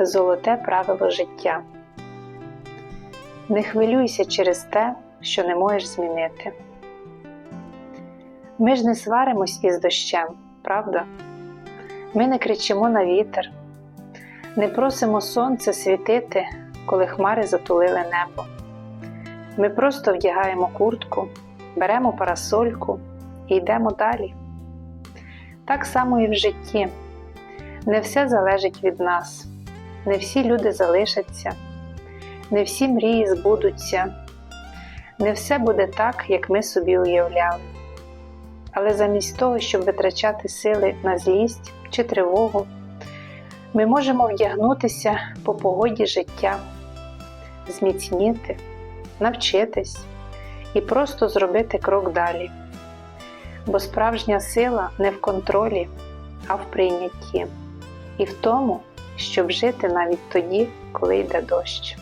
Золоте правило життя. Не хвилюйся через те, що не можеш змінити. Ми ж не сваримось із дощем, правда? Ми не кричимо на вітер, не просимо сонце світити, коли хмари затулили небо. Ми просто вдягаємо куртку, беремо парасольку і йдемо далі. Так само і в житті. Не все залежить від нас, не всі люди залишаться, не всі мрії збудуться, не все буде так, як ми собі уявляли. Але замість того, щоб витрачати сили на злість чи тривогу, ми можемо вдягнутися по погоді життя, зміцніти, навчитись і просто зробити крок далі. Бо справжня сила не в контролі, а в прийнятті, і в тому, щоб жити навіть тоді, коли йде дощ.